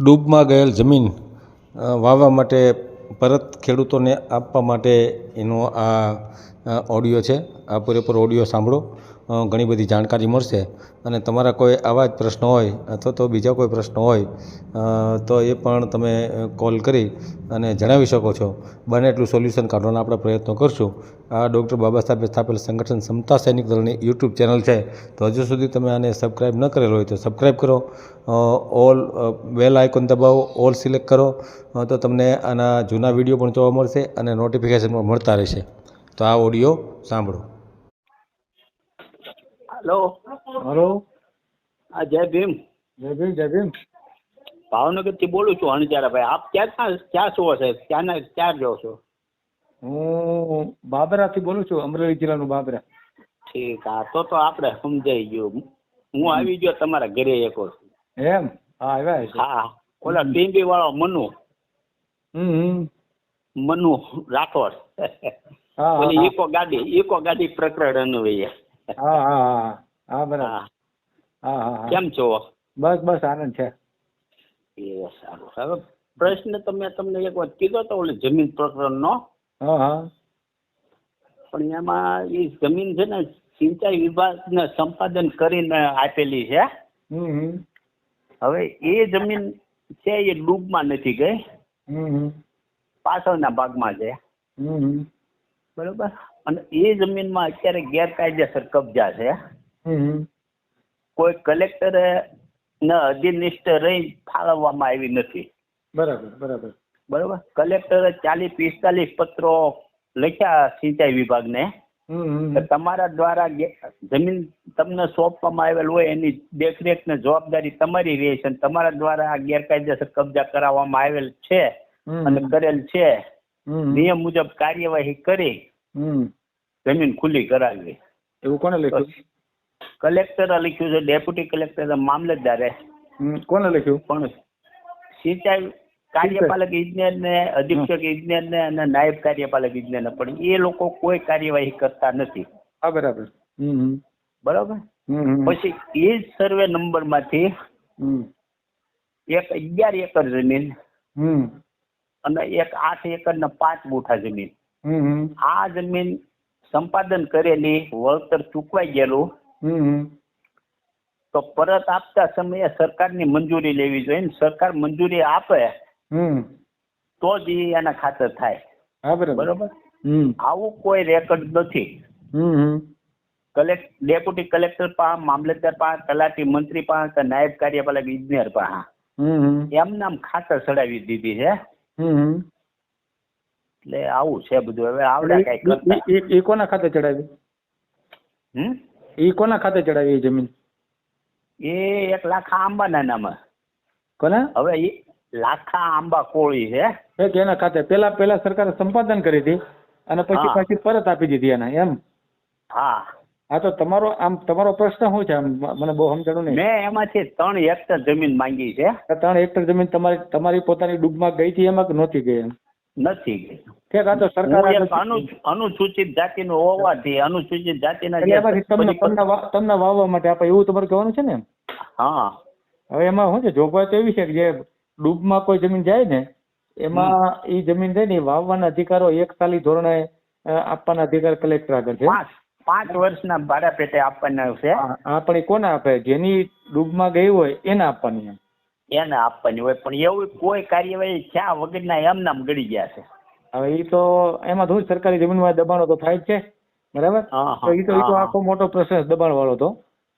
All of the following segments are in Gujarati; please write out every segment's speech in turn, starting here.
ડૂબમાં ગયેલ જમીન વાવવા માટે પરત ખેડૂતોને આપવા માટે એનો આ ઓડિયો છે. આ પૂરેપૂરો ઓડિયો સાંભળો. ઘણી બધી જાણકારી મળશે. અને તમારા કોઈ આવા જ પ્રશ્નો હોય અથવા તો બીજા કોઈ પ્રશ્નો હોય તો એ પણ તમે કોલ કરી અને જણાવી શકો છો. બને એટલું સોલ્યુશન કાઢવાના આપણે પ્રયત્નો કરશું. આ ડૉક્ટર બાબા સાહેબે સ્થાપેલ સંગઠન સમતા સૈનિક દળની યુટ્યુબ ચેનલ છે. તો હજુ સુધી તમે આને સબસ્ક્રાઈબ ન કરેલો હોય તો સબસ્ક્રાઈબ કરો. ઓલ બેલ આઇકોન દબાવો, ઓલ સિલેક્ટ કરો. તો તમને આના જૂના વીડિયો પણ જોવા મળશે અને નોટિફિકેશન પણ મળતા રહેશે. તો આ ઓડિયો સાંભળો. હેલો. હલો. હા જય ભીમ. જય ભીમ જય ભીમ. ભાવનગરથી બોલું છું અણજારાભાઈ આપ ક્યાં ક્યાં છો સાહેબ? ક્યાંના ક્યાં રહો છો? હું બાબરાથી બોલું છું અમરેલી જિલ્લાનું બાબરા. ઠીક હા તો તો આપણે સમજાઈ ગયું. હું આવી ગયો તમારા ઘરે એક. એમ? હા આવ્યા હા ઓલા ટીમ્બી વાળો મનુ. હમ મનુ રાઠોડ. હા ઓલી ઇકો ગાડી ઇકો ગાડી પ્રકરણ અન્વયે હા હા હા હા. બરાબર. હા. હા હા હા. કેમ છો? બસ બસ આનંદ છે. એ સારું. પ્રશ્ન તમે તમને એક વાત કીધો તો ઓલી જમીન પ્રકરણનો. હા હા. પણ એમાં એ જમીન છે ને સિંચાઈ વિભાગને સંપાદન કરીને આપેલી છે. હવે એ જમીન છે એ ડૂબમાં નથી ગઈ. પાછળના ભાગમાં છે. બરોબર? અને એ જમીનમાં અત્યારે ગેરકાયદેસર કબજા છે. કોઈ કલેક્ટરે ને અધિનિષ્ઠ રહી ફાળવવામાં આવી નથી. બરાબર બરાબર. બરાબર? કલેક્ટરે ચાલીસ પિસ્તાલીસ પત્રો લખ્યા સિંચાઈ વિભાગને. તમારા દ્વારા જમીન તમને સોંપવામાં આવેલ હોય એની દેખરેખ ને જવાબદારી તમારી રહે છે તમારા દ્વારા આ ગેરકાયદેસર કબજા કરાવવામાં આવેલ છે અને કરેલ છે. નિયમ મુજબ કાર્યવાહી કરી જમીન ખુલ્લી કરાવી. એવું કોને લખ્યું? કલેક્ટરે લખ્યું છે ડેપ્યુટી કલેક્ટર મામલતદારે. કોને લખ્યું? પણ સિંચાઈ કાર્યપાલક ઇજનેર ને અધિક્ષક ઇજનેર ને અને નાયબ કાર્યપાલક ઇજનેર ને પણ એ લોકો કોઈ કાર્યવાહી કરતા નથી. હા બરાબર. બરોબર? પછી એ જ સર્વે નંબરમાંથી એક અગિયાર એકર જમીન અને એક આઠ એકર ને પાંચ ગુઠા જમીન. આ જમીન સંપાદન કરેલી વળતર ચૂકવાઈ ગયેલું. તો પરત આપતા સમયે સરકારની મંજૂરી લેવી જોઈએ ને સરકાર મંજૂરી આપે તો જ એના ખાતર થાય. બરાબર. બરોબર? હમ. આવું કોઈ રેકોર્ડ નથી. કલેક્ટ ડેપ્યુટી કલેક્ટર પાસે મામલતદાર પાસે તલાટી મંત્રી પાસે કે નાયબ કાર્યપાલક ઇજનેર પાસે એમ નામ ખાતર ચડાવી દીધી છે. એટલે આવું છે બધું. હવે આવડે કઈ એ- કરતા કોના ખાતે ચડાવી? હમ? એ કોના ખાતે ચડાવી એ જમીન? એ એક લાખા આંબાના નામે કોને? હવે એ લાખા આંબા કોળી છે. એના ખાતે. પેલા પેલા સરકારે સંપાદન કરી હતી અને પછી પછી પરત આપી દીધી એને એમ? હા. હા તો તમારો આમ તમારો પ્રશ્ન શું છે? આમ મને બહુ સમજાણું નહીં. મેં એમાંથી ત્રણ હેક્ટર જમીન માંગી છે. ત્રણ હેક્ટર જમીન તમારી તમારી પોતાની ડૂબમાં ગઈ હતી એમાં કે નહોતી ગઈ એમ? નથી ઠીક આ તો સરકાર અનુસૂચિત જાતિનો હોવાથી અનુસૂચિત જાતિના તમને તમને વાવવા માટે આપણે એવું તમારે કહેવાનું છે ને હા. હવે એમાં શું છે જોગવાઈ તો એવી છે કે જે ડૂબમાં કોઈ જમીન જાય ને એમાં એ જમીન છે ને વાવવાના અધિકારો એક સાલી ધોરણે આપવાના અધિકાર કલેક્ટર આગળ છે. પાંચ વર્ષના ભાડા પેટે આપવાના છે. આ પણ એ કોને આપે? જેની ડૂબમાં ગઈ હોય એને આપવાની એમ. એને આપવાની હોય. પણ એવું કોઈ કાર્યવાહી થયા વગરના એમ નામ ગળી ગયા છે? હવે એ તો એમાં થોડું સરકારી જમીનમાં દબાણો તો થાય જ છે. બરાબર? તો એ તો એ તો આખો મોટો પ્રશ્ન દબાણ વાળો તો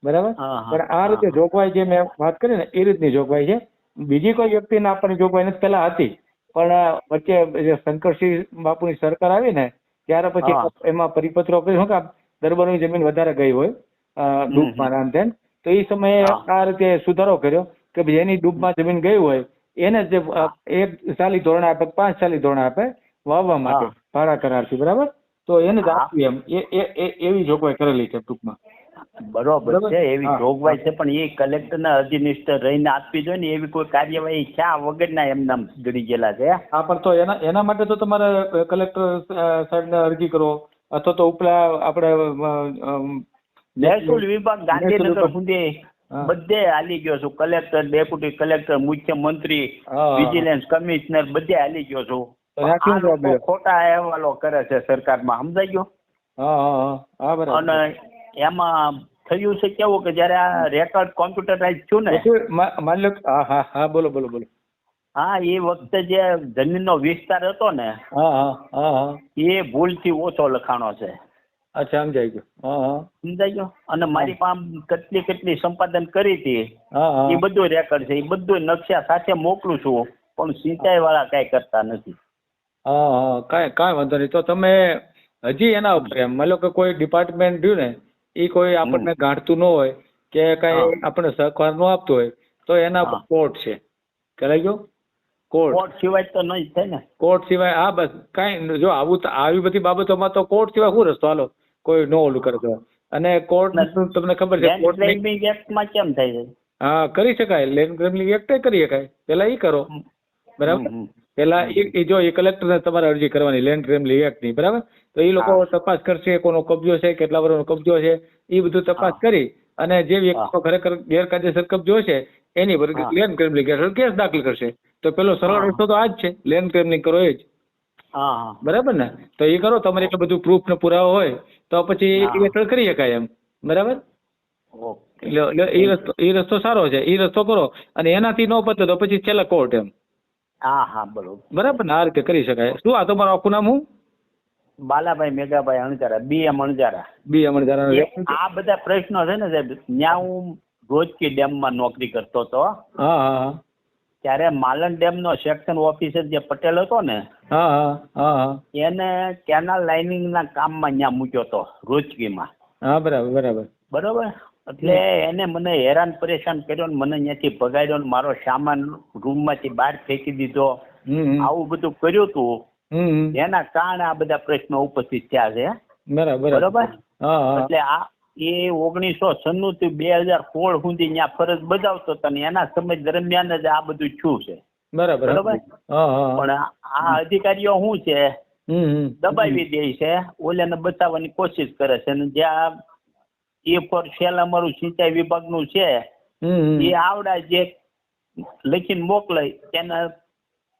બરાબર? પણ આ રીતે જોગવાઈ જે મેં વાત કરી ને એ રીતની જોગવાઈ છે. બીજી કોઈ વ્યક્તિને આપવાની જોગવાઈ નથી. પહેલા હતી. પણ વચ્ચે જે શંકરસિંહ બાપુની સરકાર આવી ને ત્યારે પછી એમાં પરિપત્રો કર્યો. કે દરબારની જમીન વધારે ગઈ હોય દુઃખ ડૂબમાં આમ તેમ તો એ સમયે આ રીતે સુધારો કર્યો. કે ભાઈ એની ડૂબમાં જમીન ગઈ હોય એને જે એક સાલી ધોરણ આપે પાંચ સાલી ધોરણ આપે વાવવા માટે ભાડા કરારથી બરાબર? તો એને જ આપવી એમ. એવી જોગવાઈ કરેલી છે ટૂંકમાં. બરોબર? છે એવી જોગવાઈ છે પણ એ કલેક્ટરના અધિનિષ્ઠ રહીને આપવી જોઈએ ને એવી કોઈ કાર્યવાહી થયા વગરના એમ નામ ગળી ગયેલા છે? હા પણ તો એના એના માટે તો તમારે કલેક્ટર સાહેબને અરજી કરો અથવા તો ઉપલા આપણે મહેસૂલ વિભાગ ગાંધીનગર સુધી. બધે હાલી ગયો છું. કલેક્ટર ડેપ્યુટી કલેક્ટર મુખ્યમંત્રી. વિજિલન્સ કમિશનર બધે હાલી ગયો છું? ખોટા અહેવાલો કરે છે સરકારમાં. સમજાઈ ગયો? અને એમાં થયું છે કેવું કે જયારે આ રેકોર્ડ કોમ્પ્યુટરાઇઝ થયું ને? માની લો હા હા હા બોલો બોલો બોલો. હા એ વખતે જે જમીનનો વિસ્તાર હતો ને એ ભૂલથી ઓછો લખાણો છે. અચ્છા સમજાઈ ગયું. હા હા. સમજાઈ ગયો? અને મારી પાસે કેટલી કેટલી સંપાદન કરી હતી એ બધું રેકોર્ડ છે એ બધું નકશા સાથે મોકલું છું પણ સિંચાઈ વાળા કઈ કરતા નથી. હા હા. કાંઈ કાંઈ વાંધો નહીં. તો તમે હજી એના ઉપર એમ માની કે કોઈ ડિપાર્ટમેન્ટ રહ્યું ને એ કોઈ આપણને ગાંઠતું ન હોય કે કઈ આપણે સહકાર ન આપતું હોય તો એના ઉપર કોર્ટ છે. કરાઈ ગયો? કોર્ટ કોર્ટ સિવાય તો નહીં થાય ને. કોર્ટ સિવાય હા બસ. કાંઈ જો આવું આવી બધી બાબતોમાં તો કોર્ટ સિવાય શું રસ્તો? હાલો. કોઈ નો ઓલું કરતો અને કોર્ટ તમને ખબર છે કોર્ટ એક્ટમાં કેમ થાય છે? હા કરી શકાય. લેન્ડ ગ્રેબલિંગ એક્ટ કરી શકાય. પેલા એ કરો. બરાબર. પેલા એ જો એ કલેક્ટરને તમારે અરજી કરવાની લેન્ડ ગ્રેબલિંગ એક્ટની બરાબર? તો એ લોકો તપાસ કરશે કોનો કબજો છે કેટલા વર્ષનો કબજો છે એ બધું તપાસ કરી અને જે વ્યક્તિનો ખરેખર ગેરકાયદેસર કબજો છે એની પર. લેન્ડ ગ્રેબલિંગ કેસ દાખલ કરશે. તો પેલો સરળ રસ્તો તો આ જ છે. લેન્ડ ગ્રેબલિંગ કરો એ જ. હા હા. બરાબર ને? તો એ કરો તમારે એટલું બધું પ્રૂફ ને પુરાવો હોય તો પછી એ હેઠળ કરી શકાય એમ. બરાબર? એટલે એ રસ્તો એ રસ્તો સારો છે. એ રસ્તો કરો અને એનાથી ન પતે તો પછી છેલ્લા કોર્ટ એમ. હા હા બરોબર. બરાબર ને? આ રીતે કરી શકાય. શું આ તમારું આખું નામ હું બાલાભાઈ મેઘાભાઈ અણજારા બી એમ અણજારા. બી એમ અણજારા. આ બધા પ્રશ્નો છે ને સાહેબ ત્યાં હું રોજકી ડેમમાં નોકરી કરતો હતો. હા હા. ત્યારે માલણ ડેમનો સેક્શન ઓફિસર જે પટેલ હતો ને એને કેનાલ લાઇનિંગના કામમાં ત્યાં મૂક્યો હતો રોજકીમાં હા બરાબર બરાબર. બરોબર? એટલે એને મને હેરાન પરેશાન કર્યો ને મને અહીંયાથી ભગાડ્યો ને મારો સામાન રૂમમાંથી બહાર ફેંકી દીધો. આવું બધું કર્યું હતું હમ. એના કારણે આ બધા પ્રશ્નો ઉપસ્થિત થયા છે. બરાબર બરોબર. એટલે આ એ ઓગણીસો છન્નું થી બે હજાર સોળ સુધી ત્યાં ફરજ બજાવતો હતો ને એના સમય દરમિયાન જ આ બધું થયું છે. બરાબર. પણ આ- અધિકારીઓ શું છે. દબાવી દે છે. ઓલાને બચાવવાની કોશિશ કરે છે અને જ્યાં એ ફોર સેલ અમારું સિંચાઈ વિભાગનું છે. એ આવડા જે લખીને મોકલે એને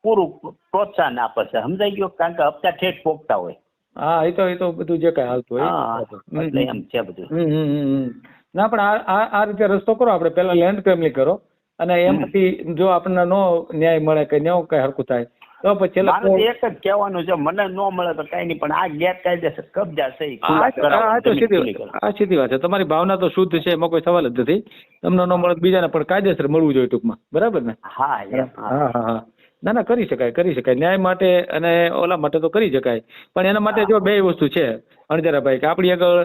પૂરું પ્રોત્સાહન આપે છે. સમજાઈ ગયો? કારણ કે હપ્તા ઠેઠ પોગતા હોય. હા એ તો એ તો બધું જે કઈ હાલતું હોય. હા એટલે એમ છે બધું. ના પણ આ રીતે રસ્તો કરો આપણે. પેલા લેન્ડ ક્રેમલી કરો. અને એમાંથી જો આપણને નો ન્યાય મળે કે નો કઈ હરકું થાય તો પછી મારે એક જ કહેવાનું છે મને ન મળે તો કઈ નહીં પણ આ ગેરકાયદેસર કબજા છે આ તો- સીધી વાત. આ સીધી વાત છે. તમારી ભાવના તો શુદ્ધ છે એમાં કોઈ સવાલ જ નથી. તમને ન મળે બીજાને પણ કાયદેસર મળવું જોઈએ ટૂંકમાં. બરાબર ને. હા હા હા. ના ના કરી શકાય કરી શકાય. ન્યાય માટે અને ઓલા માટે તો કરી શકાય. પણ એના માટે જો બે વસ્તુ છે અણજરાભાઈ કે આપણી આગળ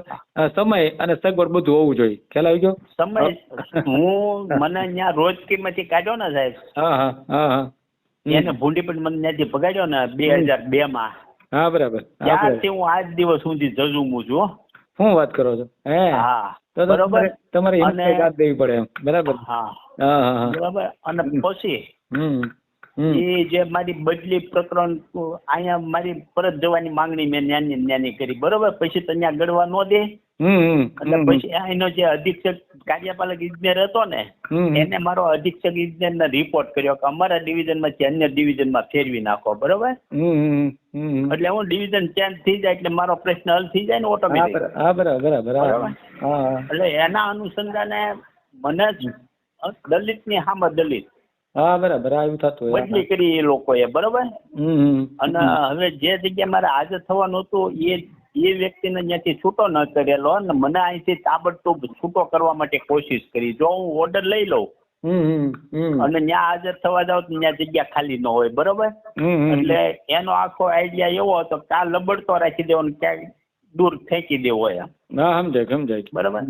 સમય અને સગવડ બધું હોવું જોઈએ. ખ્યાલ આવી ગયો? સમય? હું મને ત્યાં રોજકીમાંથી કાઢ્યો ને સાહેબ. હા હા હા હા. એને ભૂંડી પણ મને ત્યાંથી ભગાડ્યો ને બે હજાર બે માં. હા બરાબર. ત્યારથી હું આજ દિવસ સુધી જજુમું છું. હો. શું વાત કરો છો? હે? હા તો તો તમારે દેવી પડે બરાબર? હા. હા બરાબર. અને. પછી હમ. એ જે મારી બદલી પ્રકરણ અહીંયા મારી પરત જવાની માંગણી મેં ન્યાની ન્યાની કરી. બરોબર? પછી તો ત્યાં ગળવા ન દે. હમ હમ એટલે પછી એનો જે અધિક્ષક કાર્યપાલક ઇજનેર હતો ને હમ હમ. એને મારો અધિક્ષક ઇજનેરને રિપોર્ટ કર્યો કે અમારા ડિવિઝનમાંથી અન્ય ડિવિઝનમાં ફેરવી નાખો. બરોબર? હમ હમ હમ હમ. એટલે હું ડિવિઝન ચેન્જ થઈ જાય એટલે મારો પ્રશ્ન હલ થઈ જાય ને ઓટોમેટિક એટલે એના અનુસંધાને મને જ દલિતની સામે દલિત. હા બરાબર. આવ્યું થતું બદલી કરી એ લોકોએ બરોબર. અને હવે જે જગ્યા મારે હાજર થવાનું હતું એ એ વ્યક્તિને ત્યાંથી છૂટો ન કરેલો અને મને અહીંથી તાબડતોબ છૂટો કરવા માટે કોશિશ કરી. જો હું ઓર્ડર લઈ લઉં. અને ત્યાં હાજર થવા જાવ તો ત્યાં જગ્યા ખાલી ન હોય બરોબર. એટલે એનો આખો આઈડિયા એવો હતો કે આ લબડતો રાખી દેવો ને ક્યાંય દૂર ફેંકી દેવો એમ. હા સમજાય સમજાય. બરાબર.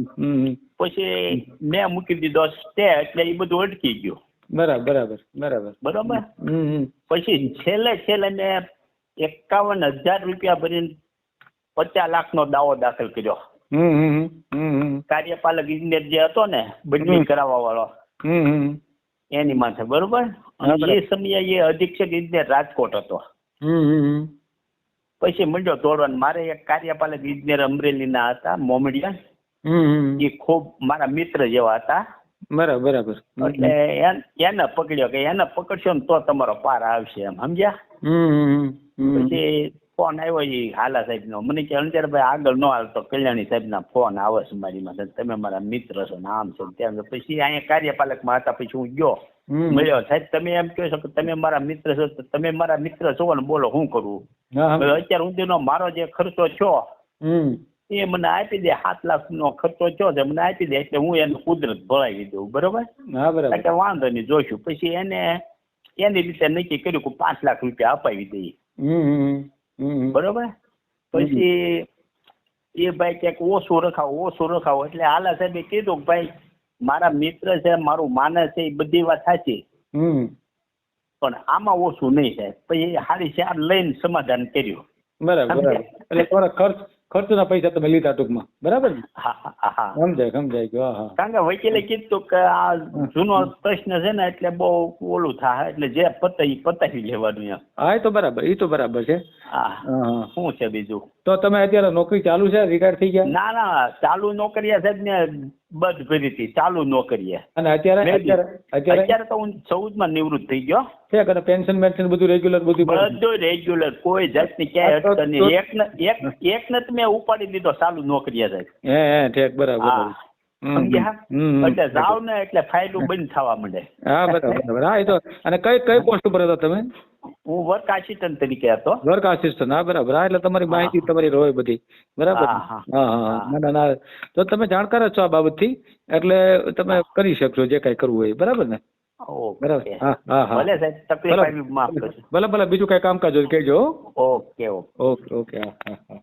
પછી મેં મૂકી દીધો સ્ટે એટલે એ બધું અટકી ગયું. બરાબર બરાબર બરાબર. પછી છેલ્લે છેલ્લે મેં એકાવન હજાર રૂપિયા ભરીને પચાસ લાખ નો દાવો દાખલ કર્યો. કાર્યપાલક ઇજનેર જે હતો ને બદલી કરાવવા વાળો. એની માથે બરોબર? અને એ સમયે એ અધિક્ષક ઇજનેર રાજકોટ હતો. પછી મંડ્યો તોડવાનું મારે એક કાર્યપાલક ઇજનેર અમરેલીના હતા મોમડિયા. એ ખૂબ મારા મિત્ર જેવા હતા. બરાબર બરાબર. એટલે એને પકડ્યો કે એને પકડશો ને તો તમારો પાર આવશે એમ સમજ્યા? પછી ફોન આવ્યો એ હાલા સાહેબ નો મને કે ભાઈ આગળ નો હાલતો કલ્યાણી સાહેબ ના ફોન આવે છે મારી માટે તમે મારા મિત્ર છો ને આમ છો ને તેમ પછી અહીંયા કાર્યપાલકમાં હતા પછી હું ગયો. મળ્યો. સાહેબ તમે એમ કહો છો કે તમે મારા મિત્ર છો તો તમે મારા મિત્ર છો ને બોલો શું કરું? અત્યારે હા. હવે મારો જે ખર્ચો છો એ મને આપી દે સાત લાખ નો ખર્ચો થયો છે મને આપી દે એટલે હું એને કુદરત ભરાવી દઉં બરોબર? હા બરાબર. કે વાંધો નહીં જોઈશું પછી એને એની રીતે નક્કી કર્યું કે પાંચ લાખ રૂપિયા અપાવી દઈએ. બરોબર? પછી એ ભાઈ ક્યાંક ઓછું રખાવો ઓછું રખાવો એટલે હાલા સાહેબે કીધું કે ભાઈ મારા મિત્ર છે મારું માનસ છે એ બધી વાત સાચી. પણ આમાં ઓછું નહીં સાહેબ પછી હારી ચાર લઈને સમાધાન કર્યું. બરાબર બરાબર. એટલે તમારા ખર્ચ ખર્ચના પૈસા તમે લીધા ટૂંકમાં. બરાબર ને? સમજાય સમજાય કે હા કારણ કે વકીલે કીધું કે આ જૂનો પ્રશ્ન છે ને એટલે બહુ ઓલું થાય એટલે જે પતાવી પતાવી લેવાનું એમ. હા એ તો બરાબર એ તો બરાબર છે. શું છે બીજું? તો તમે અત્યારે નોકરી ચાલુ છે રિટાયર થઈ ગયા? ના ના ચાલુ નોકરીયા સાહેબ ને બધ કરી હતી ચાલુ નોકરીયા અને અત્યારે અત્યારે અત્યારે તો હું ચૌદમાં નિવૃત્ત થઈ ગયો. છે અને પેન્શન મેન્શન બધું રેગ્યુલર બધું? બધું રેગ્યુલર કોઈ જાતની ક્યાંય અડચણ નહીં. એક ને એક એક ને મેં ઉપાડી દીધો ચાલુ નોકરીયા સાહેબ. હે હે ઠેક બરાબર. એટલે જાવ ને એટલે ફાઇલું બંધ થવા માંડે. હા બરાબર બરાબર. હા એ તો અને કઈ કઈ પોસ્ટ ઉપર હતા તમે? હું વર્ક આસિસ્ટન્ટ તરીકે હતો. વર્ક આસિસ્ટન્ટ હા બરાબર. હા એટલે તમારી માહિતી તમારી હોય બધી. બરાબર? હા, હા. ના ના તો તમે જાણકાર છો આ બાબતથી એટલે તમે કરી શકશો જે કઈ કરવું હોય. બરાબર ને? બરાબર. હા હા હા. ભલે સાહેબ તકલીફ ભલે. આવી માફ કરજો. ભલે ભલે. બીજું કઈ કામકાજ હોય કહેજો. Okay okay. Okay okay. હા હા હા.